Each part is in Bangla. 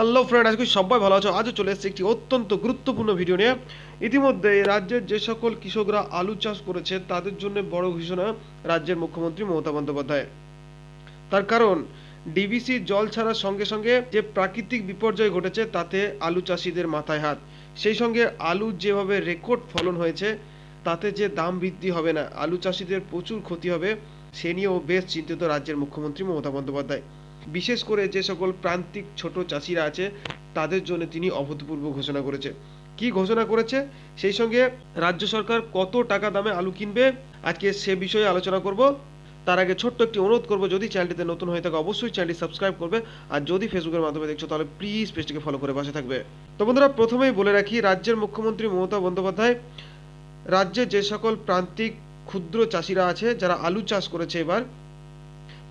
হ্যালো ফ্রেন্ড আজকে সবাই ভালো আছো। আজও চলে এসেছে একটি অত্যন্ত গুরুত্বপূর্ণ ভিডিও নিয়ে। ইতিমধ্যে রাজ্যের যে সকল কৃষকরা আলু চাষ করেছে, তাদের জন্য বড় ঘোষণা রাজ্যের মুখ্যমন্ত্রী মমতা বন্দ্যোপাধ্যায়। তার কারণ ডিবিসি জল ছাড়ার সঙ্গে সঙ্গে যে প্রাকৃতিক বিপর্যয় ঘটেছে, তাতে আলু চাষিদের মাথায় হাত। সেই সঙ্গে আলু যেভাবে রেকর্ড ফলন হয়েছে, তাতে যে দাম বৃদ্ধি হবে না, আলু চাষিদের প্রচুর ক্ষতি হবে, সে নিয়েও বেশ চিন্তিত রাজ্যের মুখ্যমন্ত্রী মমতা বন্দ্যোপাধ্যায়। বিশেষ করে যে সকল প্রান্তিক ছোট চাষিরা আছে, তাদের জন্য তিনি অভূতপূর্ব ঘোষণা করেছে। কি ঘোষণা করেছে? সেই সঙ্গে রাজ্য সরকার কত টাকা দামে আলু কিনবে? আজকে সে বিষয়ে আলোচনা করব। তার আগে ছোট্ট একটি অনুরোধ করব, যদি চ্যানেলটিতে নতুন হয়ে থাকে অবশ্যই চ্যানেলটি সাবস্ক্রাইব করবে, আর যদি ফেসবুকের মাধ্যমে দেখছ, তাহলে প্লিজ পেজটিকে ফলো করে পাশে থাকবে। তো বন্ধুরা, প্রথমেই বলে রাখি, রাজ্যের মুখ্যমন্ত্রী মমতা বন্দ্যোপাধ্যায় রাজ্যে যে সকল প্রান্তিক ক্ষুদ্র চাষিরা আছে, যারা আলু চাষ করেছে এবার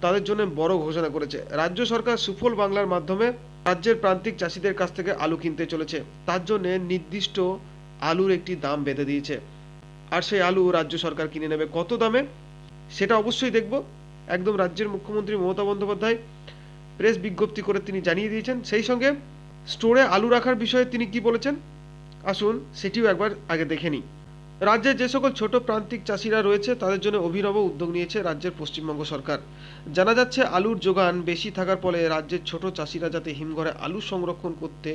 তাদের জন্য বড় ঘোষণা করেছে। রাজ্য সরকার সুফল বাংলার মাধ্যমে রাজ্যের প্রান্তিক চাষিদের কাছ থেকে আলু কিনতে চলেছে। তার জন্য নির্দিষ্ট আলুর একটি দাম বেঁধে দিয়েছে। আর সেই আলু রাজ্য সরকার কিনে নেবে। কত দামে? সেটা অবশ্যই দেখব। একদম রাজ্যের মুখ্যমন্ত্রী মমতা বন্দ্যোপাধ্যায় প্রেস বিজ্ঞপ্তি করে তিনি জানিয়ে দিয়েছেন। সেই সঙ্গে স্টোরে আলু রাখার বিষয়ে তিনি কি বলেছেন? আসুন, সেটিও একবার আগে দেখে নিই। রাজ্যে যে সকল ছোট প্রান্তিক চাষিরা রয়েছে, তাদের জন্য অভিনব উদ্যোগ নিয়েছে রাজ্যের পশ্চিমবঙ্গ সরকার। জানা যাচ্ছে, আলুর যোগান বেশি থাকার ফলে রাজ্যের ছোট চাষিরা যাতে হিমঘরে আলু সংরক্ষণ করতে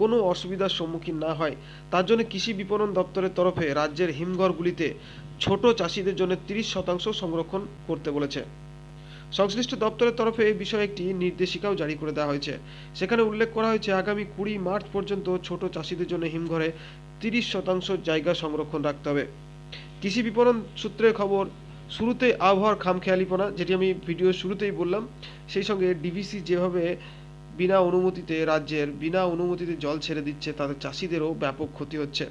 কোনো অসুবিধার সম্মুখীন না হয়, তার জন্য কৃষি বিপণন দপ্তরের তরফে রাজ্যের হিমঘরগুলিতে ছোট চাষিদের জন্য তিরিশ শতাংশ সংরক্ষণ করতে বলেছে। সংশ্লিষ্ট দপ্তরের তরফে এই বিষয়ে একটি নির্দেশিকাও জারি করে দেওয়া হয়েছে। সেখানে উল্লেখ করা হয়েছে, আগামী কুড়ি মার্চ পর্যন্ত ছোট চাষিদের জন্য হিমঘরে তিরিশ শতাংশ জায়গা সংরক্ষণ রাখতে হবে। কৃষি বিপণন সূত্রে খবর, শুরুতে আবহাওয়ার খামখেয়ালিপনা, যেটি আমি ভিডিও শুরুতেই বললাম, সেই সঙ্গে ডিভিসি যেভাবে বিনা অনুমতিতে রাজ্যের বিনা অনুমতিতে জল ছেড়ে দিচ্ছে তাদের চাষিদেরও ব্যাপক ক্ষতি হচ্ছে।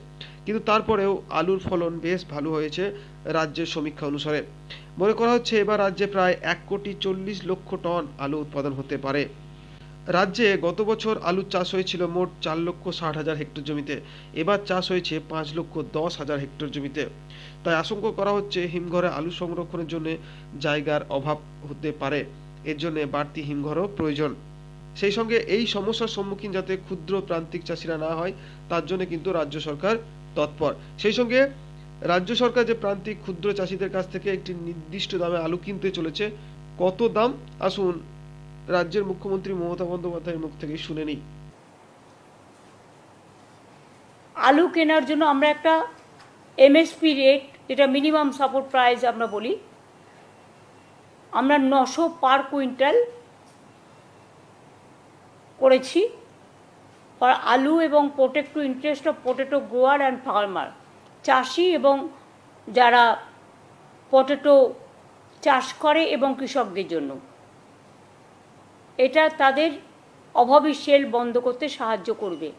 কিন্তু তারপরেও আলুর ফলন বেশ ভালো হয়েছে রাজ্যের সমীক্ষা অনুসারে। মনে করা হচ্ছে এবার রাজ্যে প্রায় এক কোটি চল্লিশ লক্ষ টন আলু উৎপাদন হতে পারে। রাজ্যে গত বছর আলুর চাষ হয়েছিল মোট চার লক্ষ ষাট হাজার হেক্টর জমিতে। এবার চাষ হয়েছে পাঁচ লক্ষ দশ হাজার হেক্টর জমিতে। তাই আশঙ্কা করা হচ্ছে হিমঘরে আলু সংরক্ষণের জন্য জায়গার অভাব হতে পারে। এর জন্য বাড়তি হিমঘরও প্রয়োজন। সেই সঙ্গে এই সমস্যার সম্মুখীন যাতে ক্ষুদ্র প্রান্তিক চাষিরা না হয়, তার জন্য কিন্তু রাজ্য সরকার তৎপর। সেই সঙ্গে রাজ্য সরকার যে প্রান্তিক ক্ষুদ্র চাষিদের কাছ থেকে একটি নির্দিষ্ট দামে আলু কিনতে চলেছে, কত দাম? আসুন রাজ্যের মুখ্যমন্ত্রী মমতা বন্দ্যোপাধ্যায়ের মুখ থেকে শুনে নিই। আলু কেনার জন্য আমরা একটা এমএসপি রেট যেটা মিনিমাম সাপোর্ট প্রাইস আমরা বলি, আমরা নশো পার কুইন্টাল করেছি ফর আলু এবং protect interest of potato grower and farmer চাষি এবং যারা পটেটো চাষ করে এবং কৃষকদের জন্য। এটা তাদের অভাবী সেল বন্ধ করতে সাহায্য করবে।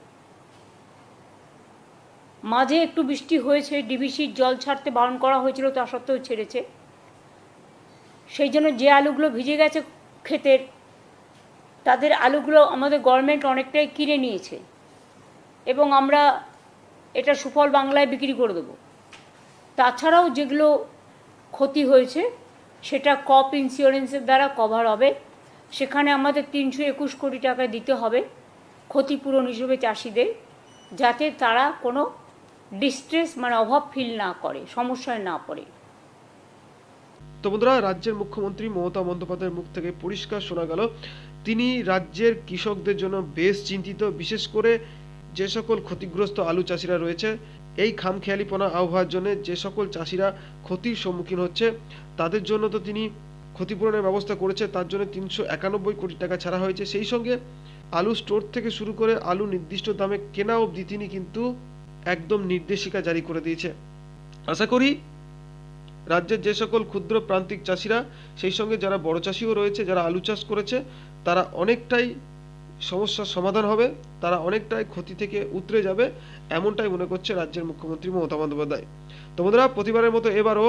মাঝে একটু বৃষ্টি হয়েছে, ডিবিসির জল ছাড়তে বারণ করা হয়েছিল, তা সত্ত্বেও ছেড়েছে। সেই জন্য যে আলুগুলো ভিজে গেছে ক্ষেতের, তাদের আলুগুলো আমাদের গভর্নমেন্ট অনেকটাই কিনে নিয়েছে এবং আমরা এটা সুফল বাংলায় বিক্রি করে দেবো। তাছাড়াও যেগুলো ক্ষতি হয়েছে, সেটা কপ ইন্স্যুরেন্সের দ্বারা কভার হবে। সেখানে আমাদের তিনশো একুশ কোটি টাকা দিতে হবে ক্ষতিপূরণ হিসেবে চাষিদের, যাতে তারা কোনো ডিস্ট্রেস মানে অভাব ফিল না করে, সমস্যায় না পড়ে। তো বন্ধুরা, রাজ্যের মুখ্যমন্ত্রী মমতা বন্দ্যোপাধ্যায়ের মুখ থেকে পরিষ্কার শোনা গেল, তিনি রাজ্যের কৃষকদের জন্য বেশ চিন্তিত, বিশেষ করে যে সকল ক্ষতিগ্রস্ত আলু চাষিরা রয়েছে, এই খামখেয়ালিপনা আবহাওয়ার জন্য যে সকল চাষিরা ক্ষতির সম্মুখীন হচ্ছে, তাদের জন্য তো তিনি ক্ষতিপূরণের ব্যবস্থা করেছে, তার জন্য তিনশো একানব্বই কোটি টাকা ছাড়া হয়েছে। সেই সঙ্গে আলু স্টোর থেকে শুরু করে আলু নির্দিষ্ট দামে কেনা অবধি তিনি কিন্তু একদম নির্দেশিকা জারি করে দিয়েছে। আশা করি রাজ্যের যে সকল ক্ষুদ্র প্রান্তিক চাষিরা, সেই সঙ্গে যারা বড় চাষিও রয়েছে, যারা আলু চাষ করেছে, তারা অনেকটাই সমস্যার সমাধান হবে, তারা অনেকটাই ক্ষতি থেকে উতরে যাবে, এমনটাই মনে করছে রাজ্যের মুখ্যমন্ত্রী মমতা বন্দ্যোপাধ্যায়। তো বন্ধুরা, প্রতিবারের মতো এবারও